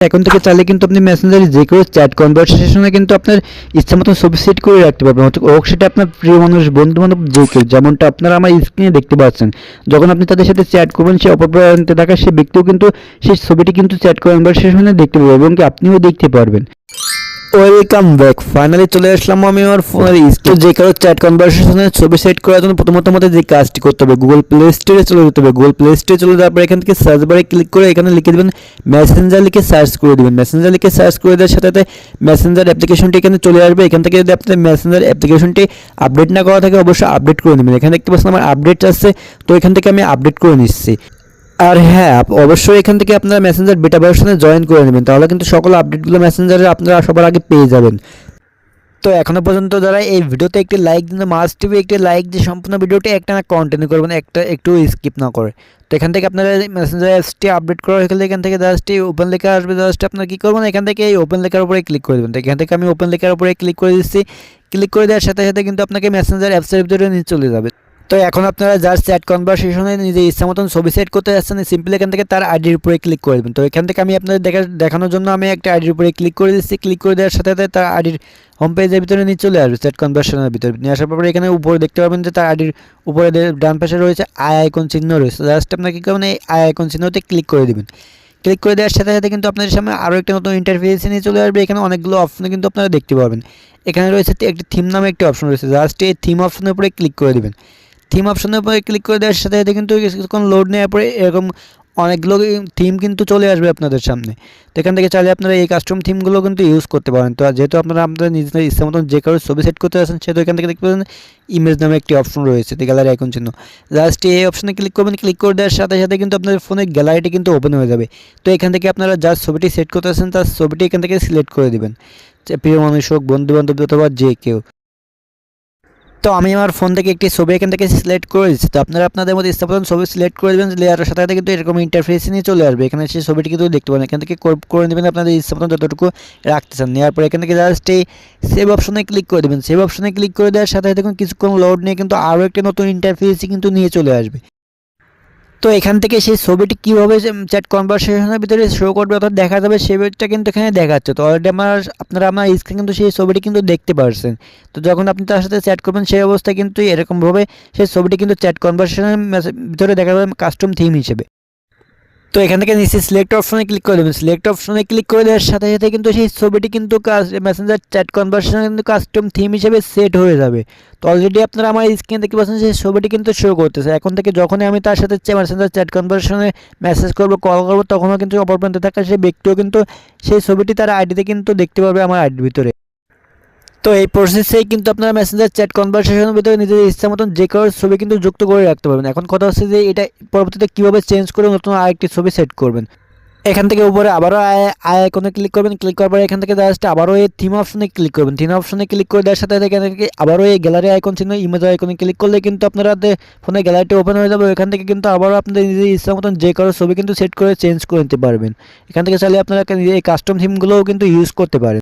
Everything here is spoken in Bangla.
এখন থেকে চাইলে কিন্তু আপনি মেসেঞ্জারে যে কেউ চ্যাট কনভারসেশনে কিন্তু আপনার ইচ্ছা মতো ছবি সেট করে রাখতে পারবেন। অর্থাৎ হোক সেটা আপনার প্রিয় মানুষ বন্ধু বান্ধব যে কেউ, যেমনটা আপনারা আমার স্ক্রিনে দেখতে পাচ্ছেন। যখন আপনি তাদের সাথে চ্যাট করবেন, সে অপর প্রান্তে থাকা সে ব্যক্তিও কিন্তু সেই ছবিটি কিন্তু চ্যাট কনভারসেশনে দেখতে পারবে এবং কি আপনিও দেখতে পারবেন। ওয়েলকাম ব্যাক ফাইনালি চলে আসলাম আমি আমার ফোনের স্ক্রিন যে কারও চ্যাট কনভারসেশনের ছবি সেট করার জন্য প্রথমত আমাদের যে কাজটি করতে হবে গুগল প্লে স্টোরে চলে যেতে হবে। গুগল প্লে স্টোরে চলে যাওয়ার পর এখান থেকে সার্চ বারে ক্লিক করে এখানে লিখে দেবেন মেসেঞ্জার লিখে সার্চ করে দেবেন। মেসেঞ্জার লিখে সার্চ করে দেওয়ার সাথে সাথে মেসেঞ্জার অ্যাপ্লিকেশনটি এখানে চলে আসবে। এখান থেকে যদি আপনাদের মেসেঞ্জার অ্যাপ্লিকেশনটি আপডেট না করা থাকে, অবশ্যই আপডেট করে নেবেন। এখানে দেখতে পাচ্ছেন আমার আপডেট আসছে, তো এখান থেকে আমি আপডেট করে নিচ্ছি। আর হ্যাঁ অবশ্যই এখান থেকে আপনারা মেসেঞ্জার বেটা ভার্সনে জয়েন করে নেবেন। তাহলে কিন্তু সকল আপডেটগুলো মেসেঞ্জারে আপনারা সবার আগে পেয়ে যাবেন। তো এখনও পর্যন্ত যারা এই ভিডিওতে একটি লাইক দিন মাস্ট টিভি একটি লাইক দিয়ে সম্পূর্ণ ভিডিওটি একটা না কন্টিনিউ করবেন, একটা একটু স্কিপ না করে। তো এখান থেকে আপনারা মেসেঞ্জার অ্যাপসটি আপডেট করা হয়ে গেলে এখান থেকে জাস্ট এই ওপেন লেখা আসবে জাস্ট আপনারা কী করবেন, এখান থেকে এই ওপেন লেখার উপরে ক্লিক করে দেবেন। তো এখান থেকে আমি ওপেন লেখার উপরে ক্লিক করে দিচ্ছি। ক্লিক করে দেওয়ার সাথে সাথে কিন্তু আপনাকে মেসেঞ্জার অ্যাপসের ভিতরে নিয়ে চলে যাবে। তো এখন আপনারা জাস্ট চ্যাট কনভারসেশনে নিজে ইচ্ছা মতন ছবি সেট করতে যাচ্ছেন সিম্পলি এখান থেকে তার আইডির উপরে ক্লিক করে দেবেন। তো এখান থেকে আমি আপনাদের দেখা, দেখানোর জন্য আমি একটা আইডির উপরে ক্লিক করে দিচ্ছি। ক্লিক করে দেওয়ার সাথে সাথে তার আইডির হোম পেজের ভিতরে নিয়ে চলে আসবে চ্যাট কনভারসেশনের ভিতরে। নিয়ে আসার পরে এখানে উপরে দেখতে পাবেন যে তার আইডির উপরে ডান পাশে রয়েছে আই আইকন চিহ্ন রয়েছে। জাস্ট আপনার কী করবেন, এই আই আইকন চিহ্নতে ক্লিক করে দেবেন। ক্লিক করে দেওয়ার সাথে সাথে কিন্তু আপনাদের সামনে আরও একটা নতুন ইন্টারফেস নিয়ে চলে আসবে। এখানে অনেকগুলো অপশন কিন্তু আপনারা দেখতে পাবেন এখানে রয়েছে একটি থিম নামে একটি অপশন রয়েছে। জাস্ট এই থিম অপশনের উপরে ক্লিক করে দেবেন। থিম অপশনের উপরে ক্লিক করে দেওয়ার সাথে সাথে কিন্তু কিছুক্ষণ লোড নেওয়ার পরে এরকম অনেকগুলো থিম কিন্তু চলে আসবে আপনাদের সামনে। তো এখান থেকে চাইলে আপনারা এই কাস্টম থিমগুলো কিন্তু ইউজ করতে পারেন। তো যেহেতু আপনারা আপনাদের নিজেদের ইচ্ছা মতন যে কারও ছবি সেট করতে আসেন সেহেতু এখান থেকে দেখতে পাবেন ইমেজ নামে একটি অপশন রয়েছে গ্যালারি আইকন চিহ্ন। জাস্ট এই অপশনে ক্লিক করবেন ক্লিক করে দেওয়ার সাথে সাথে কিন্তু আপনাদের ফোনের গ্যালারিটি কিন্তু ওপেন হয়ে যাবে। তো এখান থেকে আপনারা যার ছবিটি সেট করতে আসেন তার ছবিটি এখান থেকে সিলেক্ট করে দেবেন। প্রিয় মানুষ হোক বন্ধু বান্ধব অথবা যে কেউ। তো আমি আমার ফোন থেকে একটি ছবি এখান থেকে সিলেক্ট করে দিচ্ছি তো আপনারা আপনাদের মধ্যে স্থাপন ছবি সিলেক্ট করে দেবেন লেয়ারের সাথে সাথে কিন্তু এরকম ইন্টারফেস নিয়ে চলে আসবে। এখানে সেই ছবিটি কিন্তু দেখতে পাবেন। এখান থেকে করে নেবেন, আপনাদের স্থাপন যতটুকু রাখতে চান। নেওয়ার পর এখান থেকে জাস্ট এই সেভ অপশনে ক্লিক করে দেবেন। সেভ অপশনে ক্লিক করে দেওয়ার সাথে সাথে কিছুক্ষণ লোড নিয়ে কিন্তু আরও একটি নতুন ইন্টারফেসই কিন্তু নিয়ে চলে আসবে। তো এখান থেকে সেই ছবিটি কীভাবে চ্যাট কনভারসেশনের ভিতরে শো করবে অর্থাৎ দেখা যাবে সেটা কিন্তু এখানে দেখাচ্ছে। তো অলরেডি আমার আপনারা আমার স্ক্রিন কিন্তু সেই ছবিটি কিন্তু দেখতে পারছেন। তো যখন আপনি তার সাথে চ্যাট করবেন সেই অবস্থায় কিন্তু এরকমভাবে সেই ছবিটি কিন্তু চ্যাট কনভারসেশনের ভিতরে দেখা যাবে কাস্টম থিম হিসেবে। তো এখান থেকে নিচে সিলেক্ট অপশনে ক্লিক করে দেবেন। সিলেক্ট অপশনে ক্লিক করে দেওয়ার সাথে সাথে কিন্তু সেই ছবিটি কিন্তু মেসেঞ্জার চ্যাট কনভারসেশনে কিন্তু কাস্টম থিম হিসেবে সেট হয়ে যাবে। তো অলরেডি আপনারা আমার স্ক্রিনে দেখতে পাচ্ছেন, সেই ছবিটি কিন্তু শো করতেছে। এখন থেকে যখনই আমি তার সাথে মেসেঞ্জার চ্যাট কনভারসেশনে মেসেজ করব কল করব, তখনও কিন্তু অপর প্রান্তে থাকা সেই ব্যক্তিও কিন্তু সেই ছবিটি তার আইডিতে কিন্তু দেখতে পাবে আমার আইডির ভিতরে। তো এই প্রসেসেই কিন্তু আপনারা মেসেঞ্জার চ্যাট কনভারসেশনের ভিতরে নিজেদের ইচ্ছা মতন যে কারোর ছবি কিন্তু যুক্ত করে রাখতে পারবেন। এখন কথা হচ্ছে যে এটা পরবর্তীতে কীভাবে চেঞ্জ করে নতুন আরেকটি ছবি সেট করবেন। এখান থেকে উপরে আবারও আয় আই আইকনে ক্লিক করবেন। ক্লিক করার পরে এখান থেকে জাস্ট আবারও এই থিম অপশনে ক্লিক করবেন। থিম অপশনে ক্লিক করে দেওয়ার সাথে এখান থেকে আবারও এই গ্যালারি আইকন চিহ্ন ইমেজ আইকনে ক্লিক করলে কিন্তু আপনারা ফোনে গ্যালারিটি ওপেন হয়ে যাবে। এখান থেকে কিন্তু আবারও আপনাদের নিজের ইচ্ছা মতন যে কারও ছবি কিন্তু সেট করে চেঞ্জ করে নিতে পারবেন। এখান থেকে চাইলে আপনারা এই কাস্টম থিমগুলোও কিন্তু ইউজ করতে পারেন।